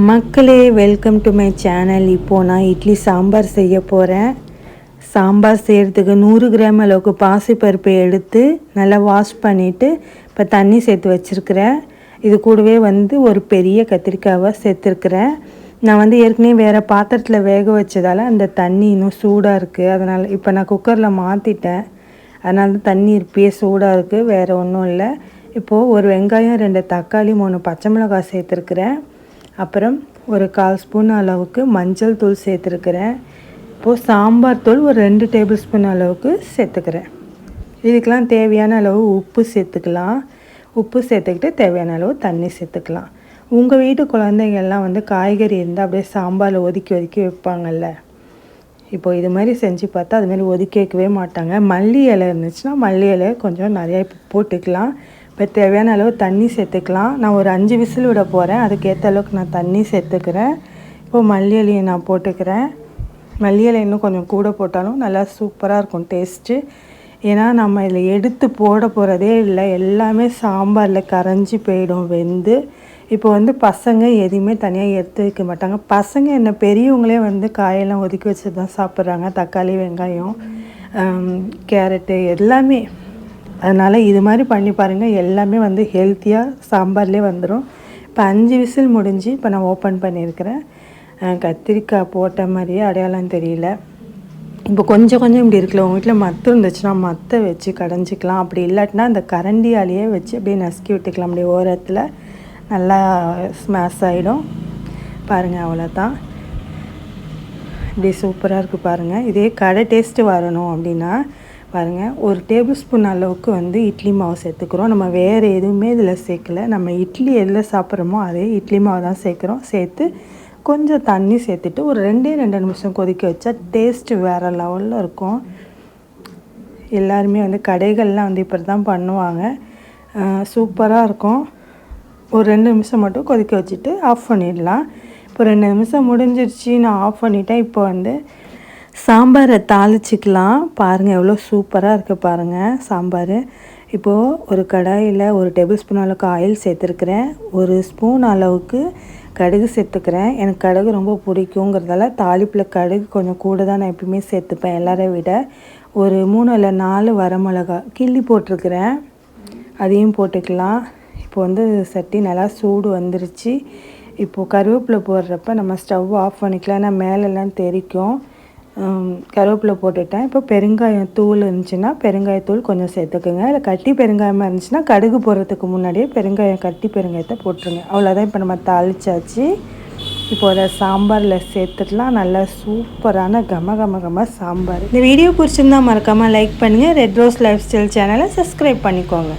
மக்களே welcome to my channel இப்போது நான் இட்லி சாம்பார் செய்ய போகிறேன் சாம்பார் செய்கிறதுக்கு நூறு கிராம் அளவுக்கு பாசிப்பருப்பை எடுத்து நல்லா வாஷ் பண்ணிவிட்டு இப்போ தண்ணி சேர்த்து வச்சுருக்கிறேன். இது கூடவே வந்து ஒரு பெரிய கத்திரிக்காவை சேர்த்துருக்குறேன். நான் வந்து ஏற்கனவே வேறு பாத்திரத்தில் வேக வச்சதால் அந்த தண்ணி இன்னும் சூடாக இருக்குது அதனால் இப்போ நான் குக்கரில் மாற்றிட்டேன் அதனால தான் தண்ணி இப்பயே சூடாக இருக்குது வேறு ஒன்றும் இல்லை. இப்போது ஒரு வெங்காயம் ரெண்டு தக்காளி மூணு பச்சை மிளகாய் சேர்த்துருக்குறேன். அப்புறம் ஒரு கால் ஸ்பூன் அளவுக்கு மஞ்சள் தூள் சேர்த்துருக்குறேன். இப்போது சாம்பார் தூள் ஒரு ரெண்டு டேபிள் ஸ்பூன் அளவுக்கு சேர்த்துக்கிறேன். இதுக்கெலாம் தேவையான அளவு உப்பு சேர்த்துக்கலாம். உப்பு சேர்த்துக்கிட்டு தேவையான அளவு தண்ணி சேர்த்துக்கலாம். உங்கள் வீட்டு குழந்தைங்கள்லாம் வந்து காய்கறி இருந்தால் அப்படியே சாம்பாரில் ஒதுக்கி ஒதுக்கி வைப்பாங்கல்ல. இப்போது இது மாதிரி செஞ்சு பார்த்தா அதுமாரி ஒதுக்கி வைக்கவே மாட்டாங்க. மல்லி இலை இருந்துச்சுன்னா மல்லி இலையை கொஞ்சம் நிறையா போட்டுக்கலாம். இப்போ தேவையான அளவு தண்ணி சேர்த்துக்கலாம். நான் ஒரு அஞ்சு விசில் விட போகிறேன் அதுக்கேற்ற அளவுக்கு நான் தண்ணி சேர்த்துக்கிறேன். இப்போது மல்லி இலையை நான் போட்டுக்கிறேன். மல்லி இலை இன்னும் கொஞ்சம் கூட போட்டாலும் நல்லா சூப்பராக இருக்கும் டேஸ்ட்டு ஏன்னா நம்ம இதில் எடுத்து போட போகிறதே இல்லை. எல்லாமே சாம்பாரில் கரைஞ்சி போயிடும் வெந்து. இப்போ வந்து பசங்க எதையுமே தனியாக எடுத்து வைக்க மாட்டாங்க. பசங்க என்ன பெரியவங்களே வந்து காயெல்லாம் ஒதுக்கி வச்சு தான் சாப்பிட்றாங்க. தக்காளி வெங்காயம் கேரட்டு எல்லாமே. அதனால் இது மாதிரி பண்ணி பாருங்கள் எல்லாமே வந்து ஹெல்த்தியாக சாம்பார்லேயே வந்துடும் இப்போ அஞ்சு விசில் முடிஞ்சு இப்போ நான் ஓப்பன் பண்ணியிருக்கிறேன். கத்திரிக்காய் போட்ட மாதிரியே அடையாளம் தெரியல. இப்போ கொஞ்சம் கொஞ்சம் இப்படி இருக்குல்ல உங்கள் வீட்டில் மத்து இருந்துச்சுன்னா மத்தை வச்சு கடைஞ்சிக்கலாம். அப்படி இல்லாட்டினா அந்த கரண்டியாலேயே வச்சு அப்படியே நசுக்கி விட்டுக்கலாம். அப்படியே ஓரத்தில் நல்லா ஸ்மாஷ் ஆகிடும் பாருங்கள் அவ்வளோதான் இப்படி சூப்பராக இருக்குது பாருங்கள் இதே கடை டேஸ்ட்டு வரணும் அப்படின்னா பாருங்கள் ஒரு டேபிள் ஸ்பூன் அளவுக்கு வந்து இட்லி மாவு சேர்த்துக்கிறோம். நம்ம வேறு எதுவுமே இதில் சேர்க்கல. நம்ம இட்லி எதில் சாப்பிட்றோமோ அதே இட்லி மாவு தான் சேர்க்குறோம். சேர்த்து கொஞ்சம் தண்ணி சேர்த்துட்டு ஒரு ரெண்டே ரெண்டு நிமிஷம் கொதிக்க வச்சா டேஸ்ட்டு வேறு லெவலில் இருக்கும். எல்லாருமே வந்து கடைகள்லாம் வந்து இப்படி தான் பண்ணுவாங்க சூப்பராக இருக்கும். ஒரு ரெண்டு நிமிஷம் மட்டும் கொதிக்க வச்சுட்டு ஆஃப் பண்ணிடலாம். இப்போ ரெண்டு நிமிஷம் முடிஞ்சிருச்சு நான் ஆஃப் பண்ணிட்டேன். இப்போ வந்து சாம்பாரை தாளிச்சிக்கலாம். பாருங்கள் எவ்வளோ சூப்பராக இருக்குது பாருங்கள் சாம்பார். இப்போது ஒரு கடாயில் ஒரு டேபிள் ஸ்பூன் அளவுக்கு ஆயில் சேர்த்துருக்குறேன். ஒரு ஸ்பூன் அளவுக்கு கடுகு சேர்த்துக்கிறேன். எனக்கு கடுகு ரொம்ப பிடிக்குங்கிறதால தாளிப்பில் கடுகு கொஞ்சம் கூட தான் நான் எப்பயுமே சேர்த்துப்பேன் எல்லாரையும் விட. ஒரு மூணு இல்லை நாலு வரமிளகா கிள்ளி போட்டிருக்கிறேன். அதையும் போட்டுக்கலாம். இப்போ வந்து சட்டி நல்லா சூடு வந்துருச்சு. இப்போது கருவேப்பிலை போடுறப்ப நம்ம ஸ்டவ் ஆஃப் பண்ணிக்கலாம். ஏன்னா மேலெல்லாம் தெரிக்கும். கருவேப்பிலை போட்டுட்டேன். இப்போ பெருங்காயம் தூள் இருந்துச்சுன்னா பெருங்காயத்தூள் கொஞ்சம் சேர்த்துக்குங்க. இல்லை கட்டி பெருங்காயமாக இருந்துச்சுன்னா கடுகு போடுறதுக்கு முன்னாடியே பெருங்காயம் கட்டி பெருங்காயத்தை போட்டுருங்க. அவ்வளோதான் இப்போ நம்ம தாளிச்சாச்சு. இப்போ அதை சாம்பாரில் சேர்த்துக்கலாம் நல்லா சூப்பரான கம கம கம சாம்பார். இந்த வீடியோ பிடிச்சிருந்தா மறக்காமல் லைக் பண்ணுங்கள் ரெட் ரோஸ் லைஃப் ஸ்டைல் சேனலை சப்ஸ்கிரைப் பண்ணிக்கோங்க.